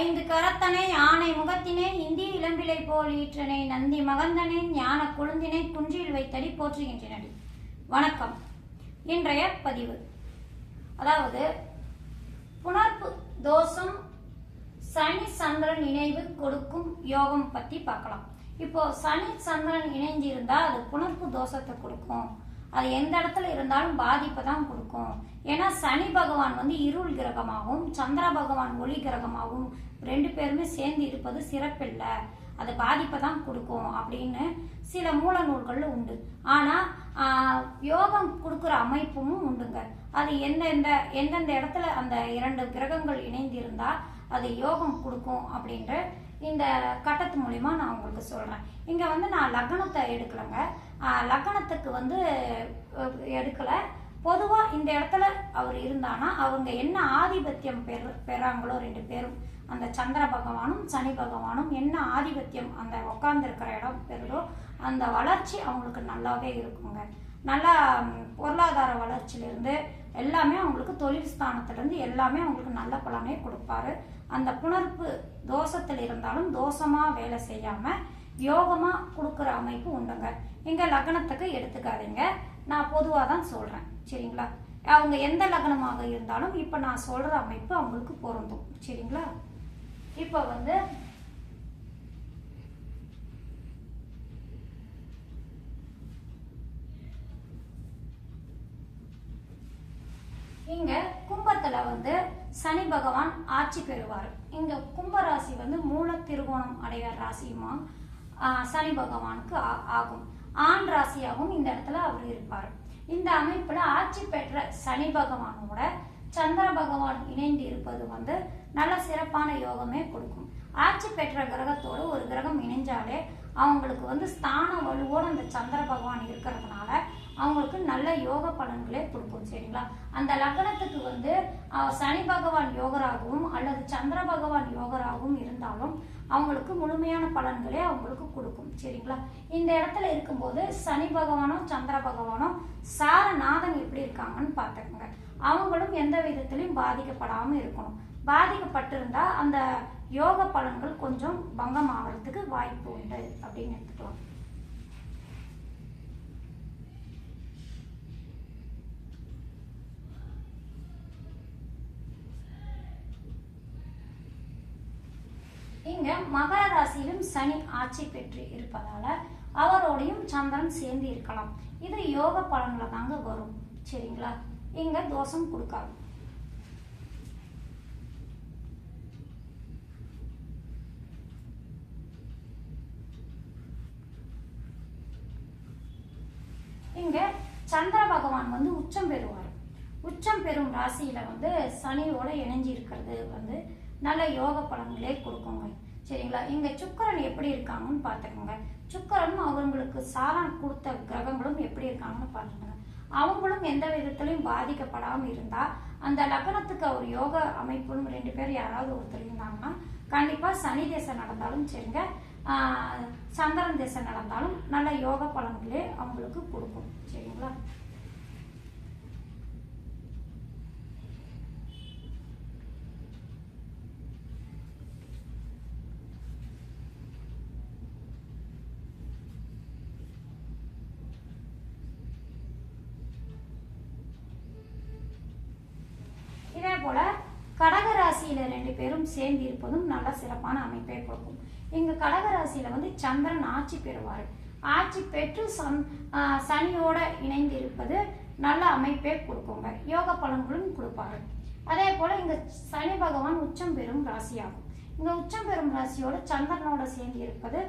ஐந்து கரத்தனை ஆணை முகத்தினை இந்தி இளம்பிலை போல் ஈற்றனை நந்தி மகந்தனை ஞான குழுந்தினை குன்றில் வைத்தடி போற்றுகின்றனடி. வணக்கம். இன்றைய பதிவு. அதாவது புணர்ப்பு தோஷம் சனி சந்திரன் இணைவு கொடுக்கும் யோகம் பத்தி பார்க்கலாம். இப்போ சனி சந்திரன் இணைஞ்சிருந்தா அது புணர்ப்பு தோஷத்தை கொடுக்கும். அது எந்த இடத்துல இருந்தாலும் பாதிப்பை தான் கொடுக்கும். ஏன்னா சனி பகவான் வந்து இருள் கிரகமாகவும் சந்திர பகவான் ஒளி கிரகமாகவும் ரெண்டு பேருமே சேர்ந்து இருப்பது சிறப்பில்லை. அது பாதிப்பை தான் கொடுக்கும் அப்படின்னு சில மூல நூல்களில் உண்டு. ஆனால் யோகம் கொடுக்குற அமைப்பும் உண்டுங்க. அது எந்தெந்த எந்தெந்த இடத்துல அந்த இரண்டு கிரகங்கள் இணைந்திருந்தால் அது யோகம் கொடுக்கும் அப்படின்ற இந்த கட்டத்து மூலிமா நான் உங்களுக்கு சொல்கிறேன் இங்கே வந்து நான் லக்னத்தை எடுக்கலைங்க. லக்கணத்துக்கு லக்னத்துக்கு வந்து எடுக்கலை. பொதுவாக இந்த இடத்துல அவர் இருந்தானா அவங்க என்ன ஆதிபத்தியம் பெற பெறாங்களோ ரெண்டு பேரும். அந்த சந்திர பகவானும் சனி பகவானும் என்ன ஆதிபத்தியம் அந்த உட்காந்துருக்கிற இடம் பெறுதோ அந்த வளர்ச்சி அவங்களுக்கு நல்லாவே இருக்குங்க. நல்லா பொருளாதார வளர்ச்சியிலிருந்து எல்லாமே அவங்களுக்கு தொழில் ஸ்தானத்துலேருந்து எல்லாமே அவங்களுக்கு நல்ல பலனே கொடுப்பாரு. அந்த புணர்ப்பு தோஷத்தில் இருந்தாலும் தோஷமாக வேலை செய்யாமல் யோகமாக கொடுக்குற அமைப்பு உண்டுங்க. இங்கே லக்னத்துக்கு எடுத்துக்காதீங்க. நான் பொதுவாக தான் சொல்கிறேன் சரிங்களா? அவங்க எந்த லக்னமாக இருந்தாலும் இப்போ நான் சொல்கிற அமைப்பு அவங்களுக்கு பொருந்தும். சரிங்களா? இப்போ வந்து இங்க கும்பத்துல வந்து சனி பகவான் ஆட்சி பெறுவார். இங்க கும்பராசி வந்து மூல திருகோணம் அடைகிற ராசியுமா சனி பகவானுக்கு ஆ- ஆகும். ஆண் ராசியாகவும் இந்த இடத்துல அவர் இருப்பார். இந்த அமைப்புல ஆட்சி பெற்ற சனி பகவானோட சந்திர பகவான் இணைந்து இருப்பது வந்து நல்ல சிறப்பான யோகமே கொடுக்கும். ஆட்சி பெற்ற கிரகத்தோடு ஒரு கிரகம் இணைஞ்சாலே அவங்களுக்கு வந்து ஸ்தான வலுவோடு அந்த சந்திர பகவான் இருக்கிறதுனால உங்களுக்கு நல்ல யோக பலன்களே கொடுக்கும் சரிங்களா? அந்த லக்னத்துக்கு வந்து சனி பகவான் யோகராகவும் அல்லது சந்திர பகவான் யோகராகவும் இருந்தாலும் அவங்களுக்கு முழுமையான பலன்களே அவங்களுக்கு கொடுக்கும் சரிங்களா? இந்த இடத்துல இருக்கும்போது சனி பகவானும் சந்திர பகவானும் சாரநாதன் எப்படி இருக்காங்கன்னு பார்த்துக்கோங்க. அவங்களும் எந்த விதத்திலையும் பாதிக்கப்படாமல் இருக்கணும். பாதிக்கப்பட்டிருந்தா அந்த யோக பலன்கள் கொஞ்சம் பங்கம் ஆகிறதுக்கு வாய்ப்பு உண்டு அப்படின்னு எடுத்துக்கலாம் இங்க மகர ராசியிலும் சனி ஆட்சி பெற்று இருப்பதால அவரோடையும் சந்திரன் சேர்ந்து இருக்கலாம். இது யோக பலன்களை தாங்க வரும். சரிங்களா? இங்க தோஷம் கொடுக்காது. இங்க சந்திர பகவான் வந்து உச்சம் பெறுவார். உச்சம் பெறும் ராசியில வந்து சனியோட இணைஞ்சு இருக்கிறது வந்து நல்ல யோக பலன்களே கொடுக்குங்க. சரிங்களா? இங்க சுக்கரன் எப்படி இருக்காங்கன்னு பார்த்துக்கோங்க. சுக்கரனும் அவங்களுக்கு சாரம் கொடுத்த கிரகங்களும் எப்படி இருக்காங்கன்னு பார்த்துக்கோங்க. அவங்களும் எந்த விதத்திலையும் பாதிக்கப்படாமல் இருந்தா அந்த லக்னத்துக்கு அவர் யோக அமைப்புன்னு ரெண்டு பேர் யாராவது ஒருத்தர் இருந்தாங்கன்னா கண்டிப்பா சனி தேசம் நடந்தாலும் சரிங்க. சந்திரன் தேசம் நடந்தாலும் நல்ல யோக பலன்களே அவங்களுக்கு கொடுக்கும். சரிங்களா இதே போல கடக ராசியில ரெண்டு பேரும் சேர்ந்து இருப்பதும் நல்ல சிறப்பான அமைப்பை கொடுக்கும். இங்க கடக ராசியில வந்து சந்திரன் ஆட்சி பெறுவார். ஆட்சி பெற்று சன் சனியோட இணைந்து இருப்பது நல்ல அமைப்பே கொடுக்குங்க. யோக பலன்களும் கொடுப்பாரு. அதே போல இங்க சனி பகவான் உச்சம் பெறும் ராசியாகும். இங்க உச்சம் பெறும் ராசியோட சந்திரனோட சேர்ந்து இருப்பது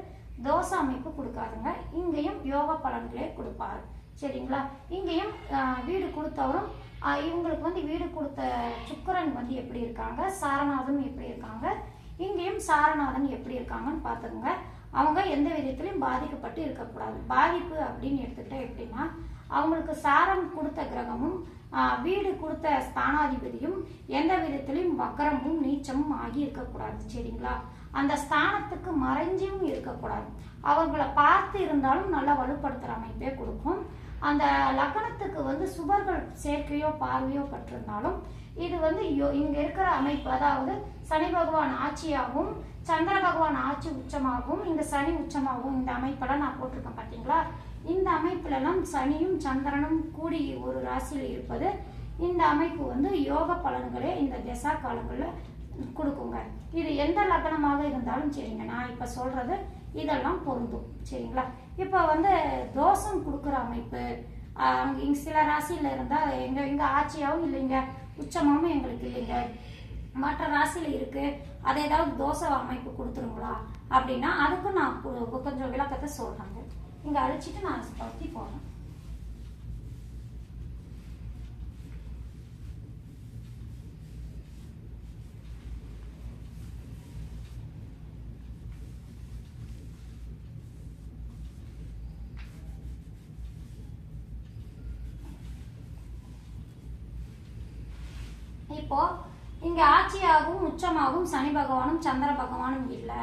தோச அமைப்பு கொடுக்காதுங்க. இங்கேயும் யோக பலன்களே கொடுப்பாரு. சரிங்களா? இங்கேயும் வீடு கொடுத்தவரும் இவங்களுக்கு வந்து வீடு கொடுத்த சுக்கரன் வந்து எப்படி இருக்காங்க? சாரநாதன் எப்படி இருக்காங்க? இங்கேயும் சாரநாதன் எப்படி இருக்காங்கன்னு பார்த்துக்கோங்க. அவங்க எந்த விதத்துலையும் பாதிக்கப்பட்டு இருக்கக்கூடாது. பாதிப்பு அப்படின்னு எடுத்துக்கிட்டா எப்படின்னா அவங்களுக்கு சாரம் கொடுத்த கிரகமும் வீடு கொடுத்த ஸ்தானாதிபதியும் எந்த விதத்திலையும் வக்கரமும் நீச்சமும் ஆகி இருக்கக்கூடாது. சரிங்களா? அந்த ஸ்தானத்துக்கு மறைஞ்சும் இருக்கக்கூடாது. அவங்கள பார்த்து இருந்தாலும் நல்லா வலுப்படுத்துகிற அமைப்பே கொடுக்கும். அந்த லக்கணத்துக்கு வந்து சுபர்கள் சேர்க்கையோ பார்வையோ பட்டிருந்தாலும் இது வந்து யோ- இங்க இருக்கிற அமைப்பு அதாவது சனி பகவான் ஆட்சியாகவும் சந்திர பகவான் ஆட்சி உச்சமாகவும் இங்க சனி உச்சமாகவும் இந்த அமைப்பெல்லாம் நான் போட்டிருக்கேன் பார்த்தீங்களா இந்த அமைப்புலலாம் சனியும் சந்திரனும் கூடி ஒரு ராசியில் இருப்பது இந்த அமைப்பு வந்து யோக பலன்களே இந்த திசா காலங்களில் கொடுக்குங்க. இது எந்த லக்னமாக இருந்தாலும் சரிங்க. நான் இப்போ சொல்கிறது இதெல்லாம் பொருந்தும். சரிங்களா? இப்போ வந்து தோஷம் கொடுக்குற அமைப்பு இங்கே இங்க சில ராசியில் இருந்தால் எங்கள் எங்கள் ஆட்சியாகவும் இல்லைங்க. உச்சமாகவும் எங்களுக்கு இல்லைங்க. மற்ற ராசியில் இருக்கு. அதை ஏதாவது தோசை அமைப்பு கொடுத்துருங்களா? அப்படின்னா அதுக்கும் நான் கு- கொஞ்சம் விளக்கத்தை சொல்கிறாங்க இங்கே அழிச்சிட்டு நான் பற்றி போடுறேன் இப்போ இங்க ஆட்சியாகவும் உச்சமாகவும் சனி பகவானும் சந்திர பகவானும் இல்லை.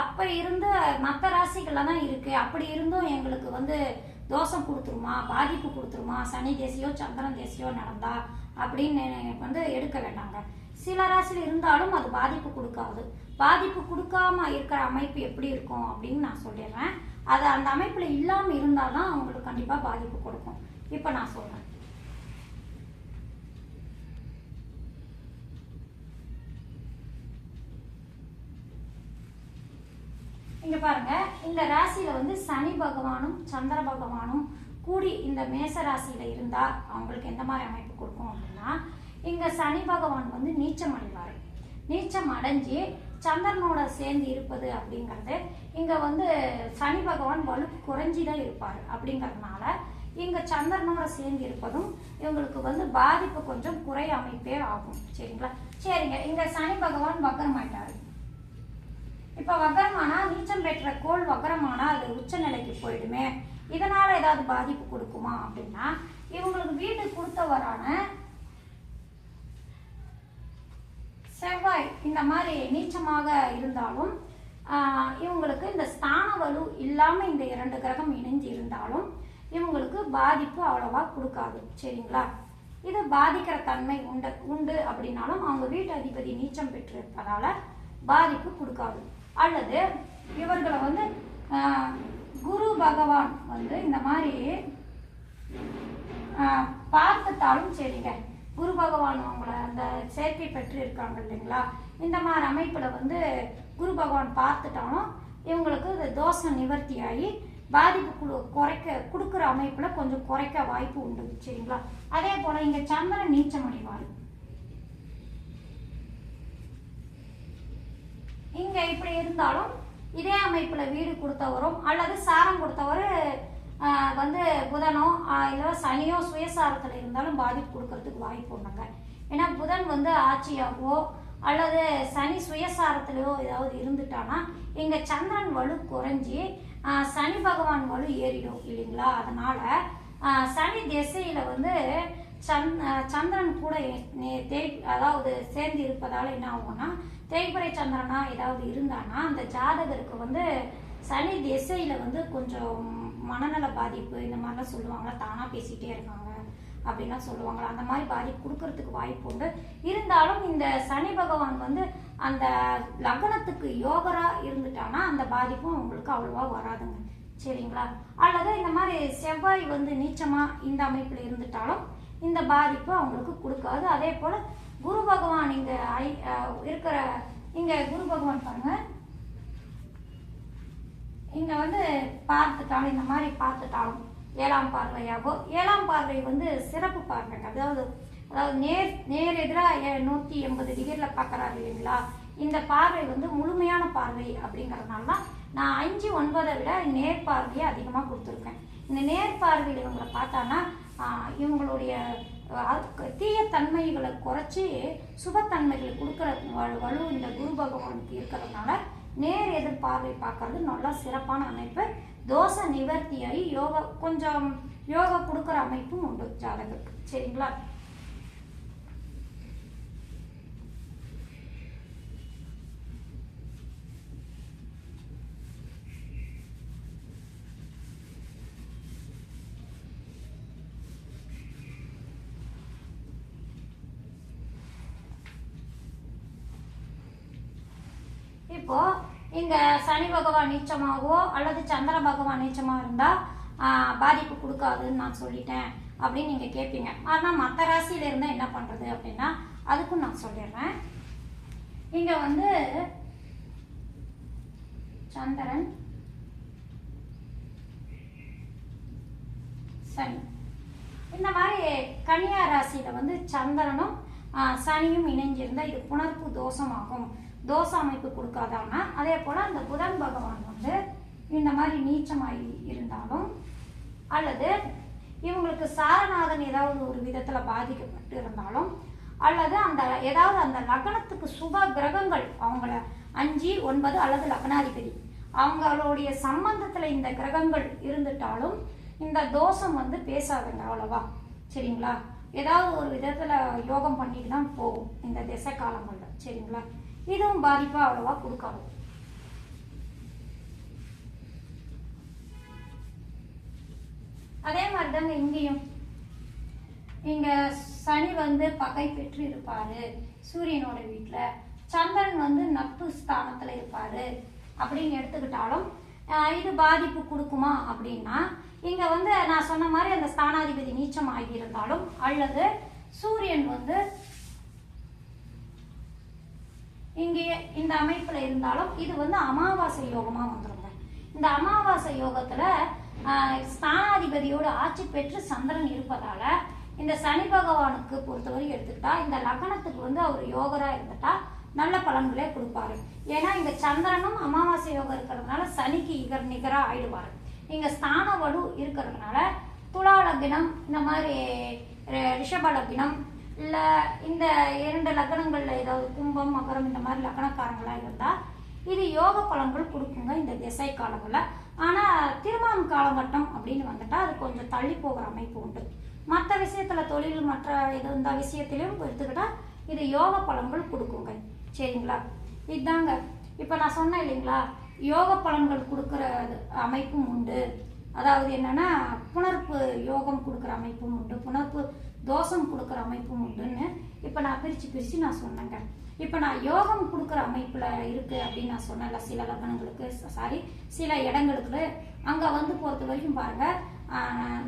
அப்ப இருந்து மற்ற ராசிகள்ல தான் இருக்கு. அப்படி இருந்தும் எங்களுக்கு வந்து தோஷம் கொடுத்துருமா? பாதிப்பு கொடுத்துருமா? சனி தேசியோ சந்திரன் தேசியோ நடந்தா அப்படின்னு வந்து எடுக்க வேண்டாங்க. சில ராசியில் இருந்தாலும் அது பாதிப்பு கொடுக்காது. பாதிப்பு கொடுக்காம இருக்கிற அமைப்பு எப்படி இருக்கும் அப்படின்னு நான் சொல்லிடுறேன். அது அந்த அமைப்புல இல்லாம இருந்தாதான் அவங்களுக்கு கண்டிப்பா பாதிப்பு கொடுக்கும். இப்போ நான் சொல்றேன். இங்க பாருங்க. இந்த ராசியில வந்து சனி பகவானும் சந்திர பகவானும் கூடி இந்த மேச ராசியில இருந்தா அவங்களுக்கு எந்த மாதிரி அமைப்பு கொடுக்கும் அப்படின்னா இங்க சனி பகவான் வந்து நீச்சம் அடைவார். நீச்சம் அடைஞ்சு சந்திரனோட சேர்ந்து இருப்பது அப்படிங்கிறது இங்க வந்து சனி பகவான் வலு குறைஞ்சிதான் இருப்பார். அப்படிங்கறதுனால இங்க சந்திரனோட சேர்ந்து இருப்பதும் இவங்களுக்கு வந்து பாதிப்பு கொஞ்சம் குறை அமைப்பே ஆகும். சரிங்களா? சரிங்க. இங்க சனி பகவான் வக்கரமாயிட்டாரு இப்போ வக்கரமானா நீச்சம் பெற்ற கோள் வக்கரமானா அது உச்ச நிலைக்கு போயிடுமே. இதனால ஏதாவது பாதிப்பு கொடுக்குமா அப்படின்னா இவங்களுக்கு வீடு கொடுத்தவரான செவ்வாய் இந்த மாதிரி நீச்சமாக இருந்தாலும் இவங்களுக்கு இந்த ஸ்தான வலு இல்லாமல் இந்த இரண்டு கிரகம் இணைஞ்சு இருந்தாலும் இவங்களுக்கு பாதிப்பு அவ்வளோவா கொடுக்காது. சரிங்களா? இது பாதிக்கிற தன்மை உண்டு உண்டு அப்படின்னாலும் அவங்க வீட்டு அதிபதி நீச்சம் பெற்றிருப்பதால் பாதிப்பு கொடுக்காது. அல்லது இவர்களை வந்து குரு பகவான் வந்து இந்த மாதிரி ஆஹ், பார்த்துட்டாலும் சரிங்க. குரு பகவான் அவங்கள அந்த சேர்க்கை பெற்று இருக்காங்க இல்லைங்களா? இந்த மாதிரி அமைப்பில் வந்து குரு பகவான் பார்த்துட்டாலும் இவங்களுக்கு இந்த தோஷம் நிவர்த்தி ஆகி பாதிப்பு குறைக்க கொடுக்குற அமைப்பில் கொஞ்சம் குறைக்க வாய்ப்பு உண்டு சரிங்களா? அதே போல் இங்கே சந்திரன் நீச்சம் அடைவார் இங்க இப்படி இருந்தாலும் இதே அமைப்புல வீடு கொடுத்தவரும் அல்லது சாரம் கொடுத்தவர் வந்து புதனோ இல்லை சனியோ சுயசாரத்தில் இருந்தாலும் பாதிப்பு கொடுக்கறதுக்கு வாய்ப்பு உண்டுங்க. ஏன்னா புதன் வந்து ஆட்சியாகவோ அல்லது சனி சுயசாரத்திலையோ ஏதாவது இருந்துட்டானா எங்கள் சந்திரன் வலு குறைஞ்சி சனி பகவான் வலு ஏறிடும் இல்லைங்களா? அதனால சனி திசையில் வந்து சந் சந்திரன் கூட நே- தேய் அதாவது சேர்ந்து இருப்பதால் என்ன ஆகும்னா தேய்பிறை சந்திரனா ஏதாவது இருந்தானா அந்த ஜாதகருக்கு வந்து சனி திசையில வந்து கொஞ்சம் மனநல பாதிப்பு இந்த மாதிரிலாம் சொல்லுவாங்க தானா பேசிட்டே இருக்காங்க அப்படின்லாம் சொல்லுவாங்களா அந்த மாதிரி பாதிப்பு கொடுக்கறதுக்கு வாய்ப்பு உண்டு. இருந்தாலும் இந்த சனி பகவான் வந்து அந்த லக்னத்துக்கு யோகரா இருந்துட்டானா அந்த பாதிப்பும் உங்களுக்கு அவ்வளவா வராதுங்க. சரிங்களா? அல்லது இந்த மாதிரி செவ்வாய் வந்து நீச்சமா இந்த அமைப்புல இருந்துட்டாலும் இந்த பாதிப்பு அவங்களுக்கு கொடுக்காது. அதே போல குரு பகவான் இங்க ஐ- இருக்கிற இங்க குரு பகவான் பாருங்க. இங்க வந்து பார்த்துட்டாலும் இந்த மாதிரி பார்த்துட்டாலும் ஏழாம் பார்வையாகோ ஏழாம் பார்வை வந்து சிறப்பு பார்வைங்க அதாவது அதாவது நேர் நேர் எதிராக நூற்றி எண்பது டிகிரியில் பார்க்குறாரு இல்லைங்களா? இந்த பார்வை வந்து முழுமையான பார்வை அப்படிங்கறதுனால தான் நான் அஞ்சு ஒன்பதை விட நேர் பார்வையை அதிகமாக கொடுத்துருக்கேன். இந்த நேர் பார்வையில் இவங்களை பார்த்தான்னா இவங்களுடைய தீய தன்மைகளை குறைச்சி சுபத்தன்மைகளை கொடுக்குற வலு வலு இந்த குரு பகவானுக்கு இருக்கிறதுனால நேர் எதிர்பார்வை பார்க்கறது நல்லா சிறப்பான அமைப்பு. தோசை நிவர்த்தியாகி யோகா கொஞ்சம் யோகா கொடுக்குற அமைப்பும் உண்டு ஜாதகருக்கு சரிங்களா? இப்போ இங்க சனி பகவான் நீச்சமாகவோ அல்லது சந்திர பகவான் நீச்சமா இருந்தா பாதிப்பு கொடுக்காதுன்னு நான் சொல்லிட்டேன் அப்படின்னு நீங்க கேட்பீங்க ஆனா மற்ற ராசியில இருந்தா என்ன பண்றது அப்படின்னா அதுக்கும் நான் சொல்லிடுறேன். இங்க வந்து சந்திரன் சனி. இந்த மாதிரி கன்னியா ராசியில வந்து சந்திரனும் சனியும் இணைஞ்சிருந்தா இது புணர்ப்பு தோஷமாகும். தோஷ அமைப்பு கொடுக்காதாம அதே போல அந்த புதன் பகவான் வந்து இந்த மாதிரி நீச்சமாகி இருந்தாலும் அல்லது இவங்களுக்கு சாரநாதன் ஏதாவது ஒரு விதத்துல பாதிக்கப்பட்டு இருந்தாலும் அல்லது அந்த ஏதாவது அந்த லக்னத்துக்கு சுப கிரகங்கள் அவங்கள அஞ்சு ஒன்பது அல்லது லக்னாதிபதி அவங்களுடைய சம்பந்தத்துல இந்த கிரகங்கள் இருந்துட்டாலும் இந்த தோஷம் வந்து பேசாதுங்க அவ்வளவா. சரிங்களா? ஏதாவது ஒரு விதத்துல யோகம் பண்ணிட்டு தான் போகும். இந்த திசை காலங்கள்ல சரிங்களா? இதுவும் பாதிப்பா அவ்வளவா கொடுக்காது. அதே மாதிரி தாங்க இங்கேயும். இங்க சனி வந்து பகை பெற்று இருப்பாரு. சூரியனோட வீட்டுல சந்திரன் வந்து நட்பு ஸ்தானத்துல இருப்பாரு. அப்படின்னு எடுத்துக்கிட்டாலும் இது பாதிப்பு கொடுக்குமா அப்படின்னா இங்கே வந்து நான் சொன்ன மாதிரி அந்த ஸ்தானாதிபதி நீச்சம் ஆகி இருந்தாலும் அல்லது சூரியன் வந்து இங்கே இந்த அமைப்பில் இருந்தாலும் இது வந்து அமாவாசை யோகமாக வந்துருங்க. இந்த அமாவாசை யோகத்தில் ஸ்தானாதிபதியோடு ஸ்தானாதிபதியோட ஆட்சி பெற்று சந்திரன் இருப்பதால் இந்த சனி பகவானுக்கு பொறுத்தவரை எடுத்துக்கிட்டா இந்த லக்னத்துக்கு வந்து அவர் யோகராக இருந்துட்டா நல்ல பலன்களே கொடுப்பாரு. ஏன்னா இங்க சந்திரனும் அமாவாசை யோகம் இருக்கிறதுனால சனிக்கு இகர் நிகராக ஆயிடுவார். இங்க ஸ்தான வலு இருக்கிறதுனால துலா லக்னம் இந்த மாதிரி ரிஷப லக்னம் இல்லை இந்த இரண்டு லக்னங்கள்ல ஏதாவது கும்பம் மகரம் இந்த மாதிரி லக்னக்காரங்களா இருந்தா இது யோக பலன்கள் கொடுக்குங்க இந்த திசை காலங்களில். ஆனால் திருமணம் காலகட்டம் அப்படின்னு வந்துட்டா அது கொஞ்சம் தள்ளி போகிற அமைப்பு உண்டு. மற்ற விஷயத்தில் தொழில் மற்ற இது இந்த விஷயத்திலையும் எடுத்துக்கிட்டால் இது யோக பலன்கள் கொடுக்குங்க. சரிங்களா? இதாங்க. இப்போ நான் சொன்னேன் இல்லைங்களா? யோக பலன்கள் கொடுக்குற அமைப்பும் உண்டு. அதாவது என்னென்னா புணர்ப்பு யோகம் கொடுக்குற அமைப்பும் உண்டு. புணர்ப்பு தோஷம் கொடுக்குற அமைப்பும் உண்டுன்னு இப்போ நான் பிரித்து பிரித்து நான் சொன்னேங்க. இப்போ நான் யோகம் கொடுக்குற அமைப்பில் இருக்குது அப்படின்னு நான் சொன்னேன்ல சில லக்னங்களுக்கு சாரி சில இடங்களுக்கு. அங்கே வந்து பொறுத்த வரைக்கும் பாருங்கள்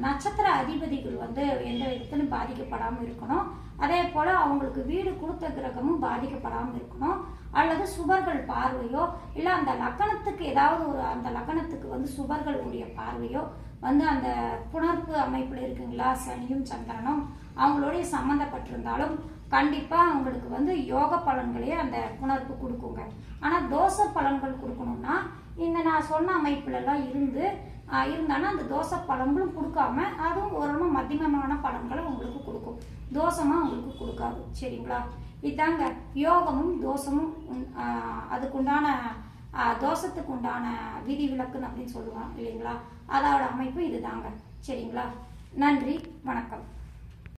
நட்சத்திர அதிபதிகள் வந்து எந்த விதத்திலும் பாதிக்கப்படாமல் இருக்கணும். அதே போல் அவங்களுக்கு வீடு கொடுத்த கிரகமும் பாதிக்கப்படாமல் இருக்கணும். அல்லது சுபர்கள் பார்வையோ இல்லை அந்த லக்கணத்துக்கு ஏதாவது ஒரு அந்த லக்கணத்துக்கு வந்து சுபர்களுடைய பார்வையோ வந்து அந்த புணர்ப்பு அமைப்பில் இருக்குங்களா? சனியும் சந்திரனும் அவங்களோடைய சம்மந்தப்பட்டிருந்தாலும் கண்டிப்பாக அவங்களுக்கு வந்து யோக பலன்களையே அந்த புணர்ப்பு கொடுக்குங்க. ஆனால் தோசை பலன்கள் கொடுக்கணும்னா இந்த நான் சொன்ன அமைப்புலலாம் இருந்து இருந்தாலும் அந்த தோசை பழங்களும் கொடுக்காம அதுவும் ஓரளவு மத்தியமமான பழங்களும் உங்களுக்கு கொடுக்கும். தோசமாக உங்களுக்கு கொடுக்காது. சரிங்களா? இதாங்க யோகமும் தோசமும் அதுக்குண்டான தோசத்துக்கு உண்டான விதி விலக்குன்னு அப்படின்னு சொல்லுவாங்க இல்லைங்களா? அதோட அமைப்பு இதுதாங்க. சரிங்களா? நன்றி வணக்கம்.